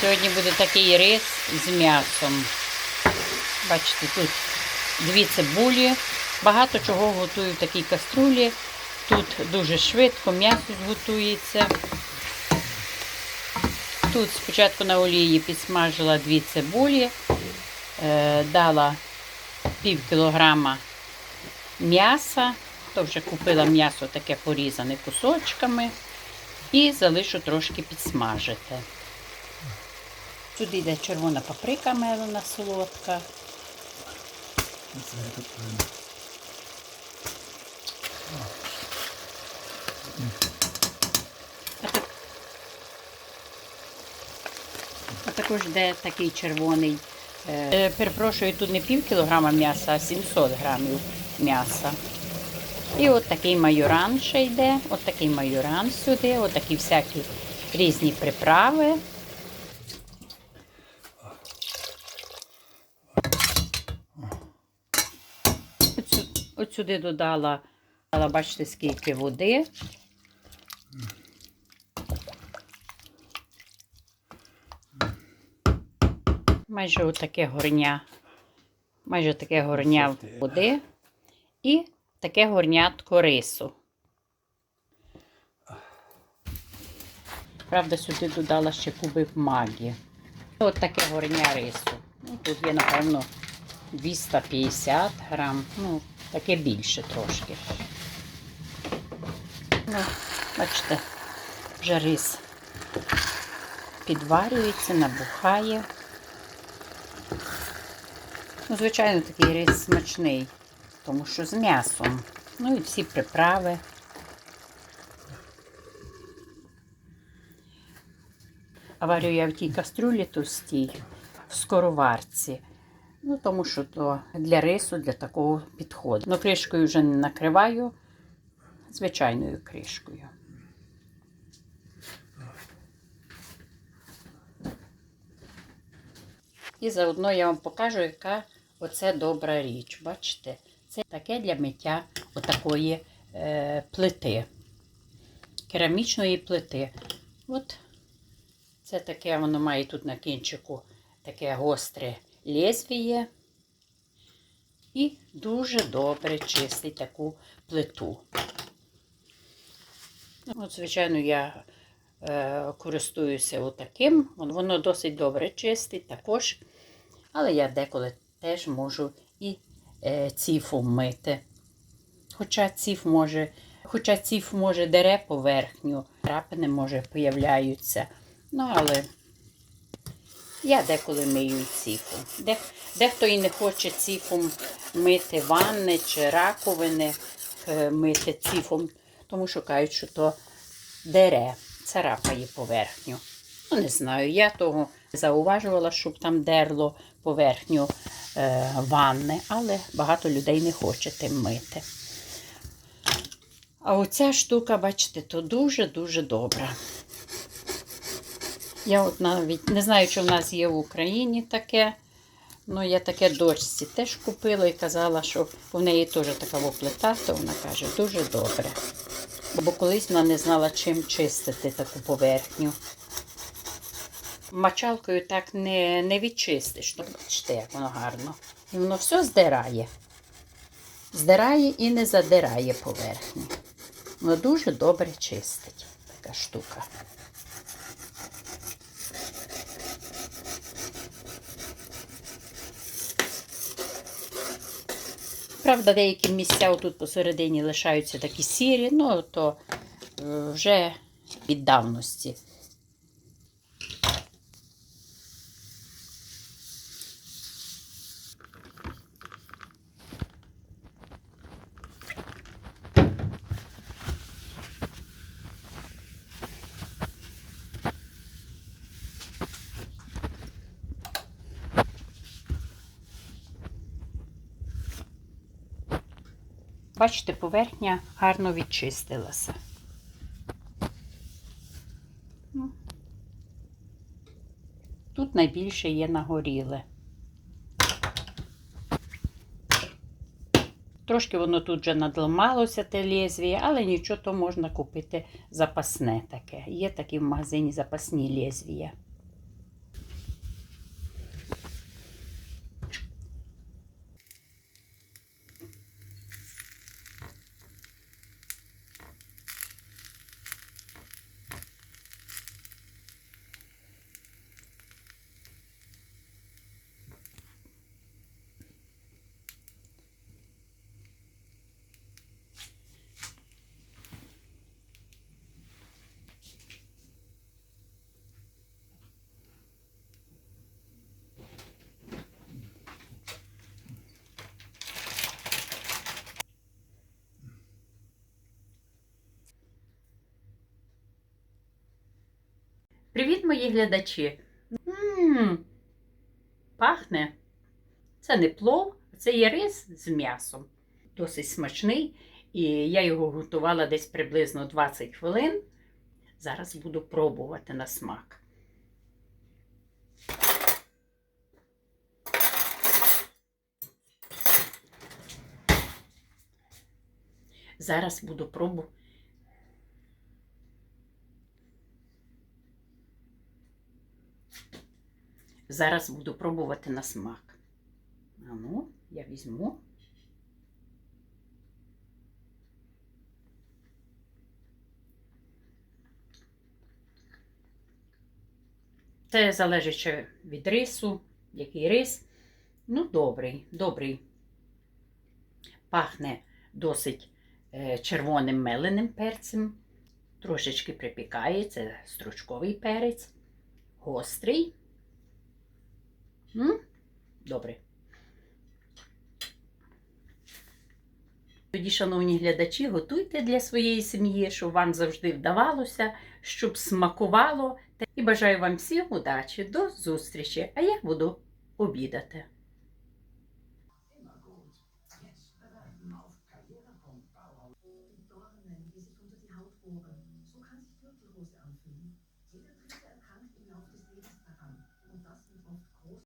Сьогодні буде такий рис з м'ясом. Бачите, тут дві цибулі. Багато чого готую в такій каструлі. Тут дуже швидко м'ясо зготується. Тут спочатку на олії підсмажила дві цибулі, е, дала пів кілограма м'яса, то вже купила м'ясо таке порізане кусочками і залишу трошки підсмажити. Сюди йде червона паприка мелена солодка. А, також йде такий червоний. Е, перепрошую, тут не пів кілограма м'яса, а 700 грамів м'яса. І от такий майоран ще йде, от такий майоран сюди, от такі всякі різні приправи. От сюди додала, бачите, скільки води. Майже отаке горня. Майже таке горня води і таке горнятко рису. Правда, сюди додала ще кубик магі. От таке горня рису. Ну, тут є, напевно, 250 грам. Ну, таке більше трошки. Ну, бачите, вже рис підварюється, набухає. Ну, звичайно, такий рис смачний, тому що з м'ясом. Ну і всі приправи. А варю я в тій кастрюлі товстій, в скороварці. Ну, тому що то для рису, для такого підходить. Ну, кришкою вже не накриваю, звичайною кришкою. І заодно я вам покажу, яка оце добра річ. Бачите? Це таке для миття отакої е, плити, керамічної плити. От це таке, воно має тут на кінчику таке гостре лезвіє. І дуже добре чистить таку плиту. Ну, От, звичайно, я е, користуюся отаким. От Воно досить добре чистить також. Але я деколи теж можу і е, ціфу мити. Хоча ціф може, хоча ціф може дере поверхню, крапини може появляються. Ну, але я деколи мию ціфу. Де, дехто і не хоче ціфом мити ванни чи раковини, е, мити ціфом, тому що кажуть, що то дере, царапає поверхню. Ну, не знаю, я того зауважувала, щоб там дерло поверхню е, ванни, але багато людей не хоче тим мити. А оця штука, бачите, то дуже-дуже добра. Я от навіть не знаю, чи в нас є в Україні таке. Ну, я таке дочці теж купила і казала, що в неї теж така плита, то вона каже, дуже добре. Бо колись вона не знала, чим чистити таку поверхню. Мочалкою так не, не відчистиш. Ну, бачите, як воно гарно. І воно все здирає. Здирає і не задирає поверхню. Воно дуже добре чистить така штука. Правда, деякі місця тут посередині лишаються такі сірі, ну то е, вже від давності. Бачите, поверхня гарно відчистилася. Ну. Тут найбільше є нагоріле. Трошки воно тут вже надламалося те лезвіє, але нічого, то можна купити запасне таке. Є такі в магазині запасні лезвія. Привіт, мої глядачі! Мм, пахне. Це не плов, це є рис з м'ясом. Досить смачний. І я його готувала десь приблизно 20 хвилин. Зараз буду пробувати на смак. Зараз буду пробувати. Зараз буду пробувати на смак. А ну, я візьму. Це залежить від рису, який рис. Ну, добрий, добрий. Пахне досить е, червоним меленим перцем. Трошечки припікає, це стручковий перець, гострий. М? Добре. Тоді, шановні глядачі, готуйте для своєї сім'ї, щоб вам завжди вдавалося, щоб смакувало. І бажаю вам всім удачі, до зустрічі, а я буду обідати.